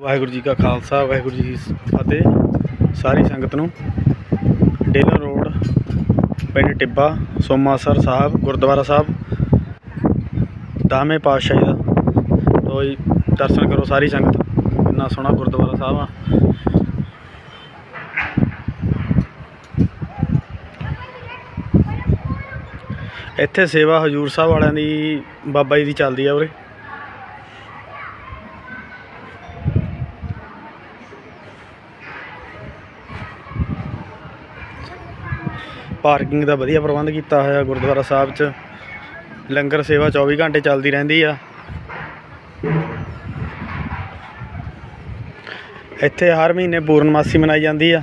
ਵਾਹਿਗੁਰੂ ਜੀ ਕਾ ਖਾਲਸਾ, ਵਾਹਿਗੁਰੂ ਜੀ ਕੀ ਫਤਿਹ। ਸਾਰੀ ਸੰਗਤ ਨੂੰ ਡੇਲਰ ਰੋਡ, ਪਿੰਡ ਟਿੱਬਾ, ਸੋਮਾਸਰ ਸਾਹਿਬ, ਗੁਰਦੁਆਰਾ ਸਾਹਿਬ ਦਾਵੇਂ ਪਾਤਸ਼ਾਹੀ ਦਾ। ਲੋ ਦਰਸ਼ਨ ਕਰੋ ਸਾਰੀ ਸੰਗਤ। ਕਿੰਨਾ ਸੋਹਣਾ ਗੁਰਦੁਆਰਾ ਸਾਹਿਬ ਆ। ਇੱਥੇ ਸੇਵਾ ਹਜੂਰ ਸਾਹਿਬ ਵਾਲਿਆਂ ਦੀ ਬਾਬਾ ਜੀ ਦੀ ਚੱਲਦੀ ਆ ਉਰੇ। ਪਾਰਕਿੰਗ ਦਾ ਵਧੀਆ ਪ੍ਰਬੰਧ ਕੀਤਾ ਹੋਇਆ ਗੁਰਦੁਆਰਾ ਸਾਹਿਬ 'ਚ। ਲੰਗਰ ਸੇਵਾ 24 ਘੰਟੇ ਚੱਲਦੀ ਰਹਿੰਦੀ ਆ। ਇੱਥੇ ਹਰ ਮਹੀਨੇ ਪੂਰਨਮਾਸੀ ਮਨਾਈ ਜਾਂਦੀ ਆ।